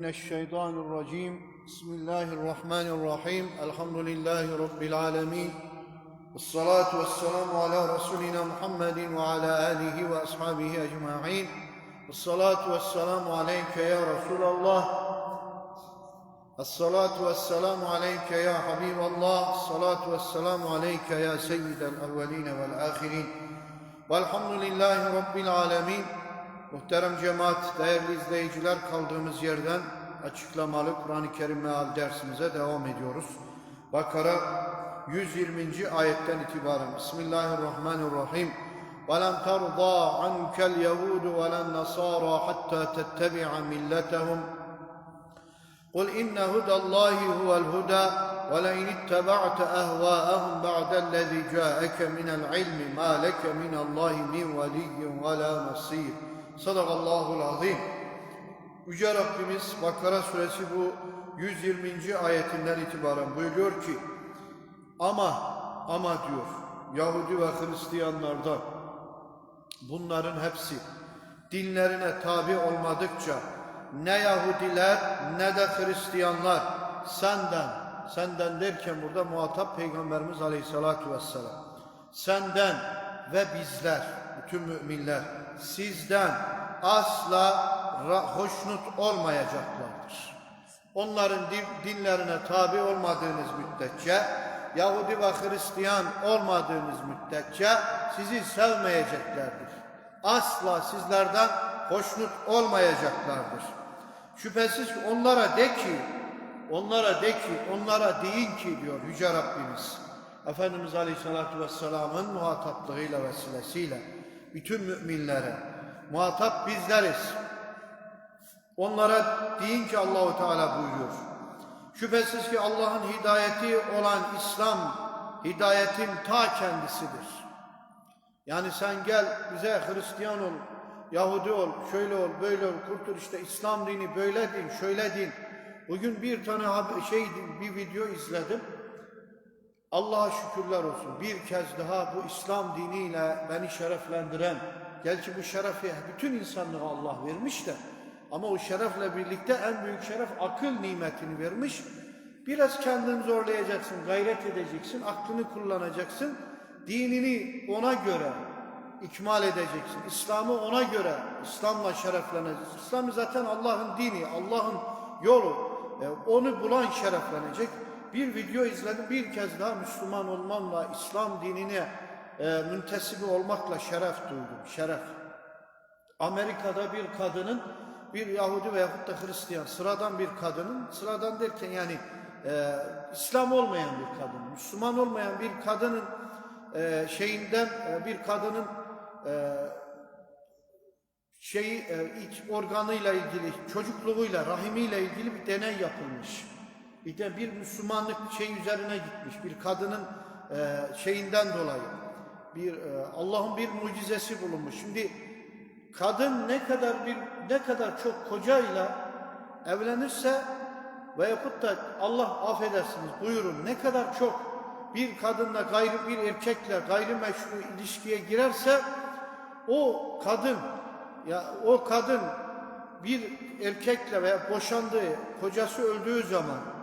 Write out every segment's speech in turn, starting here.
من الشيطان الرجيم. بسم الله الرحمن الرحيم. الحمد لله رب العالمين. والصلاة والسلام على رسولنا محمد وعلى آله وأصحابه أجمعين. الصلاة والسلام عليك يا رسول الله. الصلاة والسلام عليك يا حبيب الله. الصلاة والسلام عليك يا سيد الأولين والآخرين. والحمد لله رب العالمين. Muhterem cemaat, değerli izleyiciler kaldığımız yerden açıklamalı Kur'an-ı Kerim meal dersimize devam ediyoruz. Bakara 120. ayetten itibaren Bismillahirrahmanirrahim. وَلَنْ تَرْضَى عَنْكَ الْيَهُودُ وَلَا النَّصَارَى حَتَّى تَتَّبِعَ مِلَّتَهُمْ قل إن هدى الله هو الهدى ولئن اتبعت أهواءهم بعد الذي جاءك من العلم ما لك من الله من ولي ولا نصير Sadakallahul azim. Yüce Rabbimiz Bakara suresi bu 120. ayetinden itibaren buyuruyor ki ama ama diyor Yahudi ve Hristiyanlarda bunların hepsi dinlerine tabi olmadıkça ne Yahudiler ne de Hristiyanlar senden senden derken burada muhatap Peygamberimiz Aleyhisselatü Vesselam senden ve bizler bütün müminler sizden asla hoşnut olmayacaklardır. Onların din- dinlerine tabi olmadığınız müddetçe, Yahudi ve Hristiyan olmadığınız müddetçe sizi sevmeyeceklerdir. Asla sizlerden hoşnut olmayacaklardır. Şüphesiz onlara de ki, onlara de ki, onlara deyin ki diyor Yüce Rabbimiz. Efendimiz Aleyhisselatü Vesselam'ın muhataplığıyla vesilesiyle bütün müminlere muhatap bizleriz. Onlara deyin ki Allahu Teala buyuruyor. Şüphesiz ki Allah'ın hidayeti olan İslam hidayetin ta kendisidir. Yani sen gel bize Hristiyan ol, Yahudi ol, şöyle ol, böyle ol, kurtul işte İslam dini böyle din, şöyle din. Bugün bir tane şey bir video izledim. Allah'a şükürler olsun. Bir kez daha bu İslam diniyle beni şereflendiren, gerçi bu şerefi bütün insanlığa Allah vermiş de ama o şerefle birlikte en büyük şeref akıl nimetini vermiş. Biraz kendini zorlayacaksın, gayret edeceksin, aklını kullanacaksın. Dinini ona göre ikmal edeceksin. İslam'ı ona göre İslam'la şerefleneceksin. İslam zaten Allah'ın dini, Allah'ın yolu. E, onu bulan şereflenecek. Bir video izledim. Bir kez daha Müslüman olmamla, İslam dinine e, müntesibi olmakla şeref duydum. Şeref. Amerika'da bir kadının bir Yahudi veyahut da Hristiyan sıradan bir kadının sıradan derken yani e, İslam olmayan bir kadın, Müslüman olmayan bir kadının e, şeyinden e, bir kadının e, şeyi e, iç organıyla ilgili, çocukluğuyla, rahimiyle ilgili bir deney yapılmış. Bir de bir Müslümanlık şey üzerine gitmiş. Bir kadının e, şeyinden dolayı bir e, Allah'ın bir mucizesi bulunmuş. Şimdi kadın ne kadar bir ne kadar çok kocayla evlenirse veyahut da Allah affedersiniz buyurun ne kadar çok bir kadınla gayri bir erkekle gayrimeşru ilişkiye girerse o kadın ya o kadın bir erkekle veya boşandığı kocası öldüğü zaman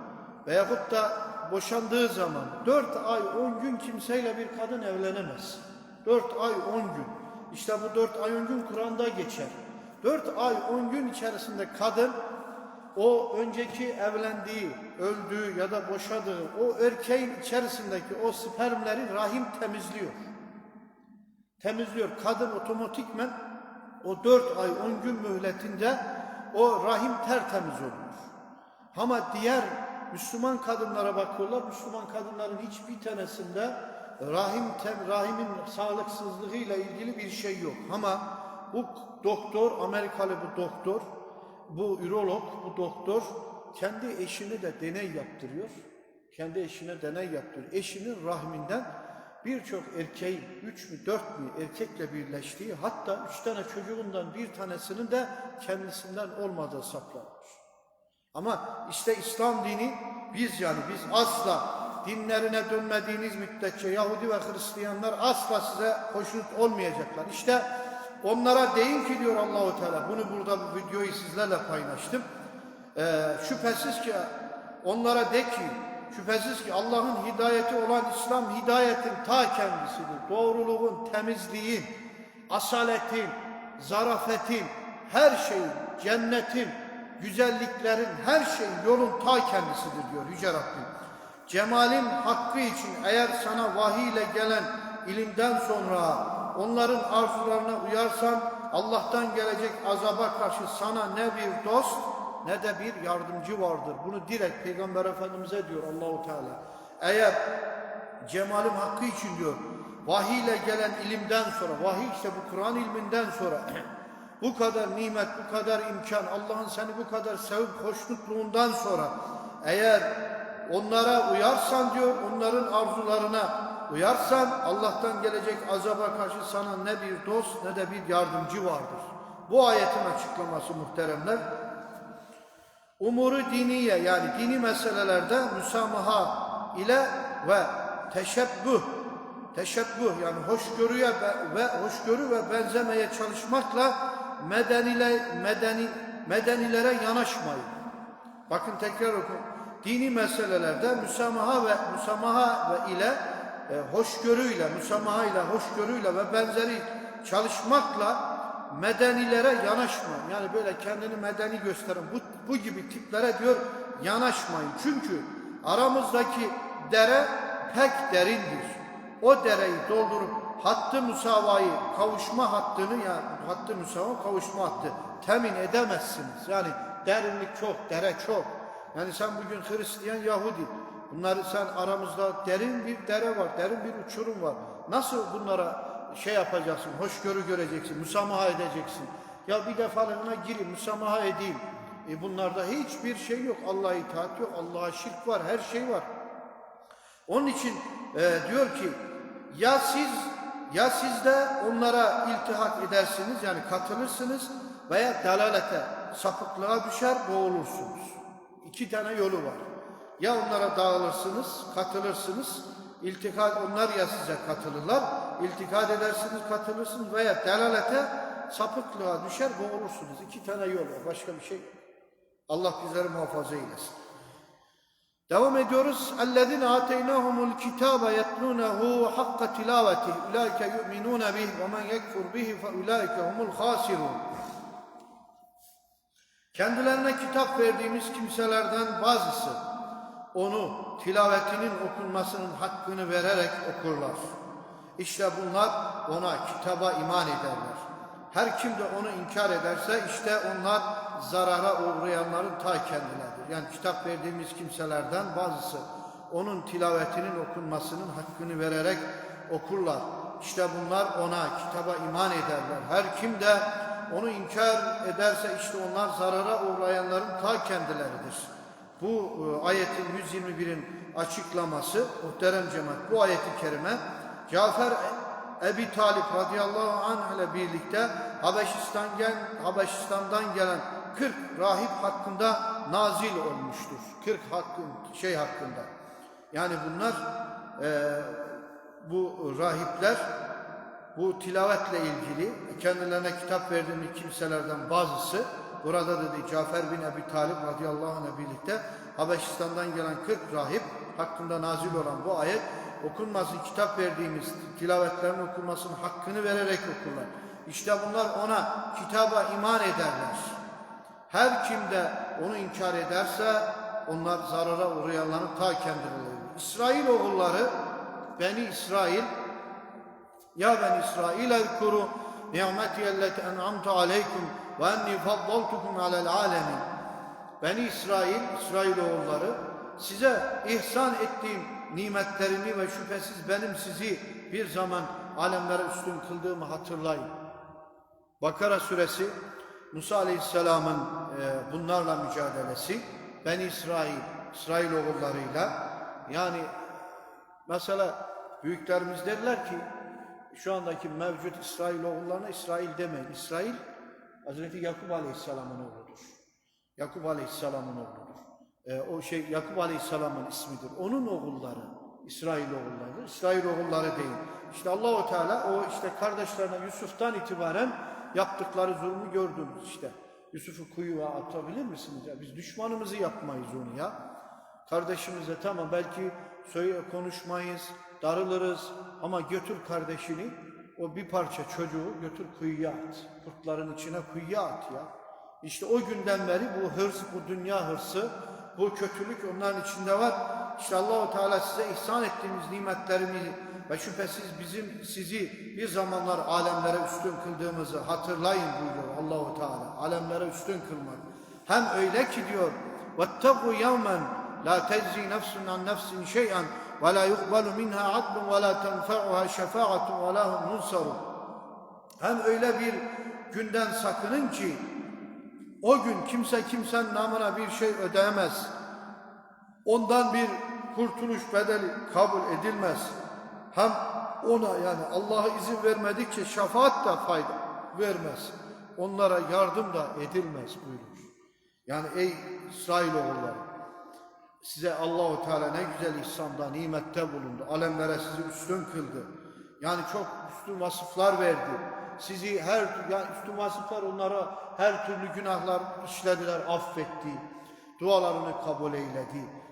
veyahut da boşandığı zaman dört ay on gün kimseyle bir kadın evlenemez. Dört ay on gün. İşte bu dört ay on gün Kur'an'da geçer. Dört ay on gün içerisinde kadın o önceki evlendiği, öldüğü ya da boşadığı o erkeğin içerisindeki o spermleri rahim temizliyor. Temizliyor. Kadın otomatikmen o dört ay on gün mühletinde o rahim tertemiz olur. Ama diğer Müslüman kadınlara bakıyorlar. Müslüman kadınların hiçbir tanesinde rahim tem, rahimin sağlıksızlığıyla ilgili bir şey yok. Ama bu doktor, Amerikalı bu doktor, bu ürolog, bu doktor kendi eşine de deney yaptırıyor. Kendi eşine deney yaptırıyor. Eşinin rahminden birçok erkeğin, üç mü dört mü erkekle birleştiği hatta üç tane çocuğundan bir tanesinin de kendisinden olmadığı saplanmış. Ama işte İslam dini biz yani biz asla dinlerine dönmediğiniz müddetçe Yahudi ve Hristiyanlar asla size hoşnut olmayacaklar. İşte onlara deyin ki diyor Allahu Teala bunu burada bu videoyu sizlerle paylaştım. Ee, şüphesiz ki onlara de ki şüphesiz ki Allah'ın hidayeti olan İslam hidayetin ta kendisidir. Doğruluğun, temizliğin, asaletin, zarafetin, her şeyin, cennetin, güzelliklerin, her şeyin yolun ta kendisidir diyor Yüce Rabbim. Cemalin hakkı için eğer sana vahiy ile gelen ilimden sonra onların arzularına uyarsan Allah'tan gelecek azaba karşı sana ne bir dost ne de bir yardımcı vardır. Bunu direkt Peygamber Efendimiz'e diyor Allahu Teala. Eğer cemalim hakkı için diyor vahiy ile gelen ilimden sonra vahiy işte bu Kur'an ilminden sonra bu kadar nimet, bu kadar imkan, Allah'ın seni bu kadar sevip hoşnutluğundan sonra eğer onlara uyarsan diyor, onların arzularına uyarsan Allah'tan gelecek azaba karşı sana ne bir dost ne de bir yardımcı vardır. Bu ayetin açıklaması muhteremler. Umuru diniye yani dini meselelerde müsamaha ile ve teşebbüh teşebbüh yani hoşgörüye ve, hoşgörü ve benzemeye çalışmakla medenile medeni medenilere yanaşmayın. Bakın tekrar okun. Dini meselelerde müsamaha ve müsamaha ve ile e, hoşgörüyle, müsamaha ile, hoşgörüyle ve benzeri çalışmakla medenilere yanaşmayın. Yani böyle kendini medeni gösteren bu, bu gibi tiplere diyor yanaşmayın. Çünkü aramızdaki dere pek derindir. O dereyi doldurup hattı müsavayı, kavuşma hattını yani hattı müsava kavuşma hattı temin edemezsiniz. Yani derinlik çok, dere çok. Yani sen bugün Hristiyan, Yahudi bunları sen aramızda derin bir dere var, derin bir uçurum var. Nasıl bunlara şey yapacaksın, hoşgörü göreceksin, müsamaha edeceksin. Ya bir defalığına gireyim, müsamaha edeyim. E bunlarda hiçbir şey yok. Allah'a itaat yok, Allah'a şirk var, her şey var. Onun için e, diyor ki ya siz ya siz de onlara iltihak edersiniz yani katılırsınız veya dalalete sapıklığa düşer boğulursunuz. İki tane yolu var. Ya onlara dağılırsınız, katılırsınız, iltikat onlar ya size katılırlar, iltikat edersiniz, katılırsınız veya delalete sapıklığa düşer boğulursunuz. İki tane yol var, başka bir şey. Allah bizleri muhafaza eylesin. Devam ediyoruz. اَلَّذِينَ آتَيْنَاهُمُ الْكِتَابَ يَتْلُونَهُ حَقَّ تِلَاوَتِهِ اُولَٰئِكَ يُؤْمِنُونَ بِهِ وَمَنْ يَكْفُرْ بِهِ فَاُولَٰئِكَ هُمُ الْخَاسِرُونَ Kendilerine kitap verdiğimiz kimselerden bazısı onu tilavetinin okunmasının hakkını vererek okurlar. İşte bunlar ona kitaba iman ederler. Her kim de onu inkar ederse işte onlar zarara uğrayanların ta kendileridir. Yani kitap verdiğimiz kimselerden bazısı onun tilavetinin okunmasının hakkını vererek okurlar. İşte bunlar ona kitaba iman ederler. Her kim de onu inkar ederse işte onlar zarara uğrayanların ta kendileridir. Bu e, ayetin 121'in açıklaması muhterem cemaat bu ayeti kerime Cafer Ebi Talip radıyallahu anh ile birlikte Habeşistan gel, Habeşistan'dan gelen 40 rahip hakkında nazil olmuştur. 40 hakkın şey hakkında. Yani bunlar e, bu rahipler bu tilavetle ilgili kendilerine kitap verdiğimiz kimselerden bazısı burada dedi Cafer bin Ebi Talip radıyallahu anh'la birlikte Habeşistan'dan gelen 40 rahip hakkında nazil olan bu ayet okunmasın kitap verdiğimiz tilavetlerin okunmasının hakkını vererek okurlar. İşte bunlar ona kitaba iman ederler. Her kim de onu inkar ederse onlar zarara uğrayanların ta kendileri. İsrail oğulları Beni İsrail ya ben İsrail ezkuru ni'metiyelleti en'amtu aleykum ve enni faddaltukum alel alemin. Beni İsrail, İsrail oğulları size ihsan ettiğim nimetlerimi ve şüphesiz benim sizi bir zaman alemlere üstün kıldığımı hatırlayın. Bakara suresi Musa Aleyhisselam'ın e, bunlarla mücadelesi Ben İsrail, İsrail oğullarıyla yani mesela büyüklerimiz derler ki şu andaki mevcut İsrail oğullarına İsrail demeyin. İsrail Hazreti Yakup Aleyhisselam'ın oğludur. Yakup Aleyhisselam'ın oğludur. Ee, o şey Yakup Aleyhisselam'ın ismidir. Onun oğulları İsrail oğulları. İsrail oğulları değil. İşte Allahu Teala o işte kardeşlerine Yusuf'tan itibaren yaptıkları zulmü gördünüz işte. Yusuf'u kuyuya atabilir misiniz? Ya biz düşmanımızı yapmayız onu ya. Kardeşimize tamam belki söyle konuşmayız, darılırız ama götür kardeşini o bir parça çocuğu götür kuyuya at. Kurtların içine kuyuya at ya. İşte o günden beri bu hırs, bu dünya hırsı, bu kötülük onların içinde var. İşte Allahu Teala size ihsan ettiğimiz nimetlerini ve şüphesiz bizim sizi bir zamanlar alemlere üstün kıldığımızı hatırlayın buyuruyor Allahu Teala. Alemlere üstün kılmak. Hem öyle ki diyor وَاتَّقُوا يَوْمًا لَا تَجْزِي نَفْسٌ عَنْ نَفْسٍ شَيْئًا وَلَا يُقْبَلُ مِنْهَا عَدْلٌ وَلَا تَنْفَعُهَا شَفَاعَةٌ وَلَا هُمْ يُنْصَرُونَ Hem öyle bir günden sakının ki o gün kimse kimsenin namına bir şey ödeyemez. Ondan bir kurtuluş bedeli kabul edilmez. Hem ona yani Allah'a izin vermedikçe şefaat da fayda vermez. Onlara yardım da edilmez buyurur. Yani ey İsrailoğulları size Allahu Teala ne güzel ihsanda, nimette bulundu. Alemlere sizi üstün kıldı. Yani çok üstün vasıflar verdi. Sizi her yani üstün vasıflar onlara her türlü günahlar işlediler, affetti. Dualarını kabul eyledi.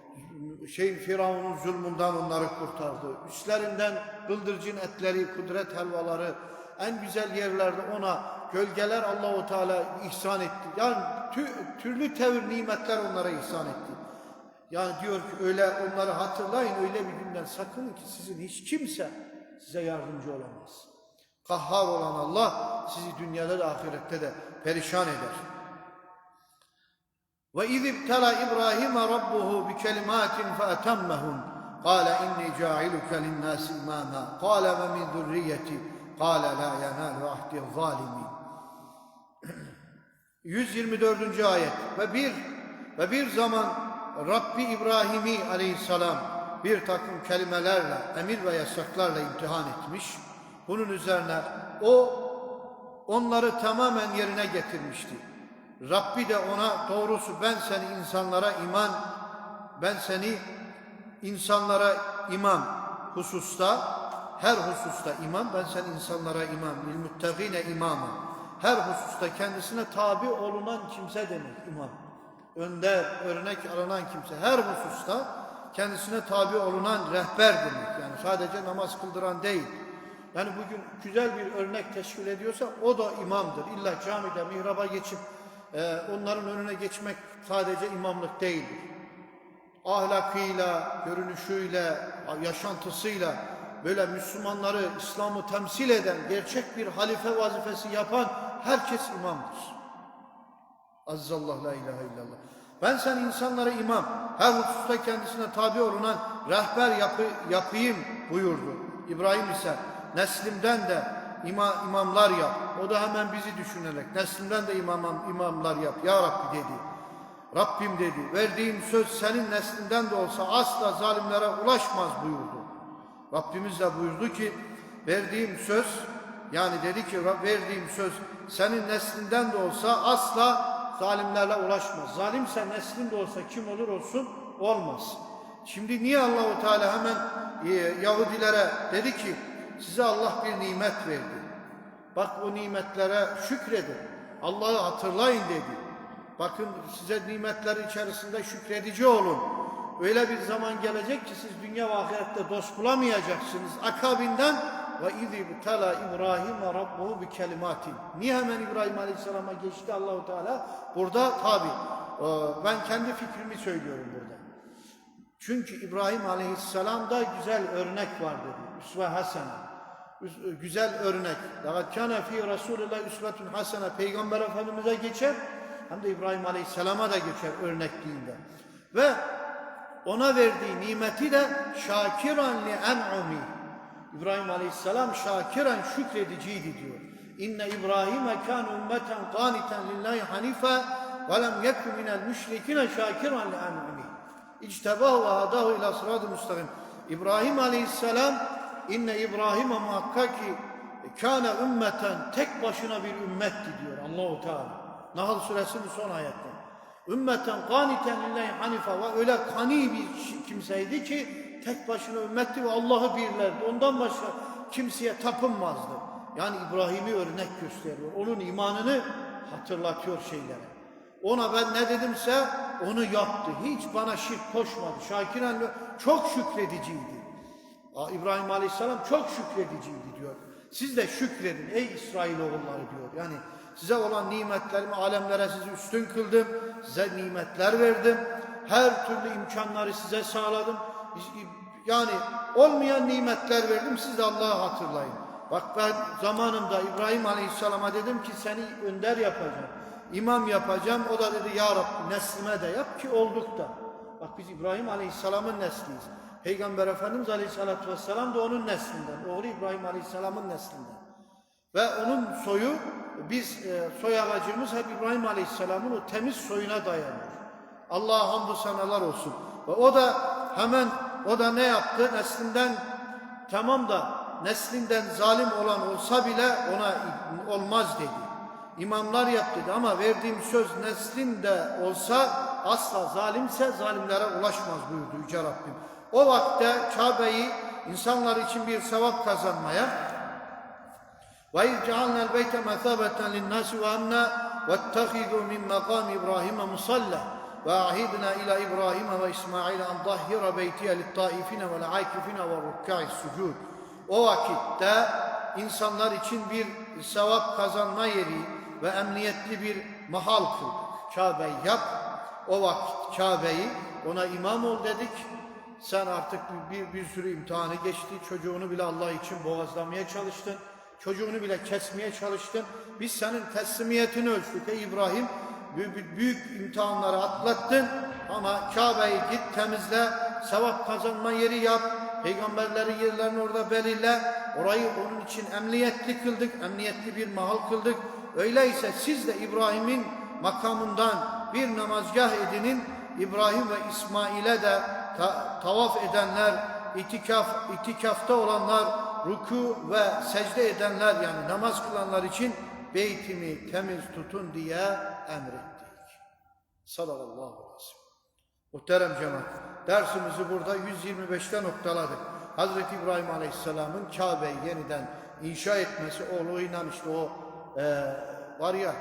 Şey Firavun'un zulmünden onları kurtardı. Üstlerinden bıldırcın etleri, kudret helvaları, en güzel yerlerde ona gölgeler Allahu Teala ihsan etti. Yani tü- türlü tevr nimetler onlara ihsan etti. Yani diyor ki öyle onları hatırlayın öyle bir günden sakının ki sizin hiç kimse size yardımcı olamaz. Kahhar olan Allah sizi dünyada da ahirette de perişan eder. Ve iz ibtala İbrahim rabbuhu bi kelimatin fe etemmehun. Kâle inni ca'iluke linnâsi imâmâ. Kâle ve min zürriyeti. Kâle la yenâlu ahdi zalimin. 124. ayet ve bir ve bir zaman Rabbi İbrahim'i aleyhisselam bir takım kelimelerle, emir ve yasaklarla imtihan etmiş. Bunun üzerine o onları tamamen yerine getirmişti. Rabbi de ona doğrusu ben seni insanlara iman, ben seni insanlara imam hususta, her hususta imam, ben seni insanlara imam, lil muttaqine imama. Her hususta kendisine tabi olunan kimse demek imam. Önder, örnek alınan kimse. Her hususta kendisine tabi olunan rehber demek. Yani sadece namaz kıldıran değil. Yani bugün güzel bir örnek teşkil ediyorsa o da imamdır. İlla camide, mihraba geçip e, onların önüne geçmek sadece imamlık değildir. Ahlakıyla, görünüşüyle, yaşantısıyla böyle Müslümanları, İslam'ı temsil eden, gerçek bir halife vazifesi yapan herkes imamdır. Azzallah la ilahe illallah. Ben sen insanlara imam, her hususta kendisine tabi olunan rehber yapı, yapayım buyurdu. İbrahim ise neslimden de ima, imamlar yap. O da hemen bizi düşünerek neslimden de imam, imamlar yap ya Rabbi dedi. Rabbim dedi verdiğim söz senin neslinden de olsa asla zalimlere ulaşmaz buyurdu. Rabbimiz de buyurdu ki verdiğim söz yani dedi ki verdiğim söz senin neslinden de olsa asla zalimlerle ulaşmaz. Zalimse neslinde olsa kim olur olsun olmaz. Şimdi niye Allahu Teala hemen e, Yahudilere dedi ki size Allah bir nimet verdi. Bak o nimetlere şükredin. Allah'ı hatırlayın dedi. Bakın size nimetler içerisinde şükredici olun. Öyle bir zaman gelecek ki siz dünya ve ahirette dost bulamayacaksınız. Akabinden ve izî btala İbrahim rabbuhu bi kelimatin. Niye hemen İbrahim Aleyhisselam'a geçti Allahu Teala? Burada tabi ben kendi fikrimi söylüyorum burada. Çünkü İbrahim Aleyhisselam'da güzel örnek var dedi. Üsve hasene. Güzel örnek. Fakat kana fi Resulillah üsvetun hasene. Peygamber Efendimiz'e geçer hem de İbrahim Aleyhisselam'a da geçer örnekliğinde. Ve ona verdiği nimeti de şakiran li en'umi. İbrahim Aleyhisselam şakiren şükrediciydi diyor. İnne İbrahim'e kan ümmeten qaniten lillahi hanife ve lem yekun minel müşrikine şakiran li en'umi. İctebahu ve hadahu ila sırat-ı müstakim. İbrahim Aleyhisselam inne İbrahim'e muhakkak ki kâne ümmeten tek başına bir ümmetti diyor Allahu Teala. Nahl suresinin son ayette. Ümmeten kaniten lillahi hanife ve öyle kani bir kimseydi ki tek başına ümmetti ve Allah'ı birlerdi. Ondan başka kimseye tapınmazdı. Yani İbrahim'i örnek gösteriyor. Onun imanını hatırlatıyor şeylere. Ona ben ne dedimse onu yaptı. Hiç bana şirk koşmadı. Şakir Ali çok şükrediciydi. İbrahim Aleyhisselam çok şükrediciydi diyor. Siz de şükredin ey İsrailoğulları diyor. Yani size olan nimetlerimi alemlere sizi üstün kıldım. Size nimetler verdim. Her türlü imkanları size sağladım. Yani olmayan nimetler verdim. Siz de Allah'ı hatırlayın. Bak ben zamanında İbrahim Aleyhisselam'a dedim ki seni önder yapacağım. imam yapacağım. O da dedi ya Rabbi neslime de yap ki olduk da. Bak biz İbrahim Aleyhisselam'ın nesliyiz. Peygamber Efendimiz Aleyhisselatü Vesselam da onun neslinden. Oğlu İbrahim Aleyhisselam'ın neslinden. Ve onun soyu biz e, soy ağacımız hep İbrahim Aleyhisselam'ın o temiz soyuna dayanıyor. Allah'a hamdü senalar olsun. Ve o da hemen o da ne yaptı? Neslinden tamam da neslinden zalim olan olsa bile ona olmaz dedi. İmamlar yap dedi ama verdiğim söz neslinde olsa asla zalimse zalimlere ulaşmaz buyurdu Yüce Rabbim. O vakte Kabe'yi insanlar için bir sevap kazanmaya ve cealnel beyte mesabeten linnâsi ve emne vettehidû min mekâm İbrahim'e musalla ve ahidna ila İbrahim'e ve İsmail'e en zahhira beytiye littaifine ve l'aikifine ve rukkâi sucud. O vakitte insanlar için bir sevap kazanma yeri ve emniyetli bir mahal kıldık. Kabe yap o vakit Kabe'yi ona imam ol dedik. Sen artık bir, bir, sürü imtihanı geçti. Çocuğunu bile Allah için boğazlamaya çalıştın. Çocuğunu bile kesmeye çalıştın. Biz senin teslimiyetini ölçtük ey İbrahim. Büyük, büyük imtihanları atlattın ama Kabe'yi git temizle, sevap kazanma yeri yap. Peygamberlerin yerlerini orada belirle. Orayı onun için emniyetli kıldık, emniyetli bir mahal kıldık. Öyleyse siz de İbrahim'in makamından bir namazgah edinin. İbrahim ve İsmail'e de ta- tavaf edenler, itikaf, itikafta olanlar, ruku ve secde edenler yani namaz kılanlar için beytimi temiz tutun diye emrettik. Sallallahu aleyhi ve sellem. Muhterem cemaat, dersimizi burada 125'te noktaladık. Hazreti İbrahim Aleyhisselam'ın Kabe'yi yeniden inşa etmesi oğluyla işte o e, var ya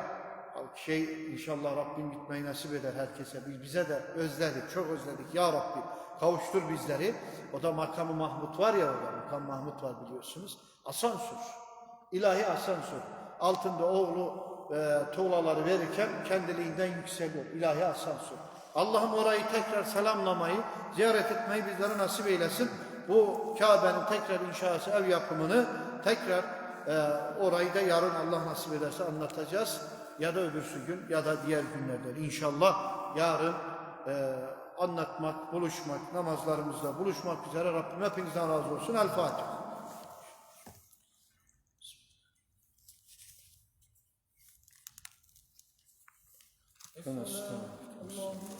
şey inşallah Rabbim gitmeyi nasip eder herkese. Biz bize de özledik, çok özledik. Ya Rabbi kavuştur bizleri. O da makamı Mahmut var ya orada. Makam Mahmut var biliyorsunuz. Asansör. İlahi asansör. Altında oğlu e, tuğlaları verirken kendiliğinden yükseliyor. İlahi asansör. Allah'ım orayı tekrar selamlamayı, ziyaret etmeyi bizlere nasip eylesin. Bu Kabe'nin tekrar inşası, ev yapımını tekrar e, orayı da yarın Allah nasip ederse anlatacağız ya da öbürsü gün ya da diğer günlerde inşallah yarın e, anlatmak, buluşmak, namazlarımızla buluşmak üzere Rabbim hepinizden razı olsun. El Fatiha. Allah'ım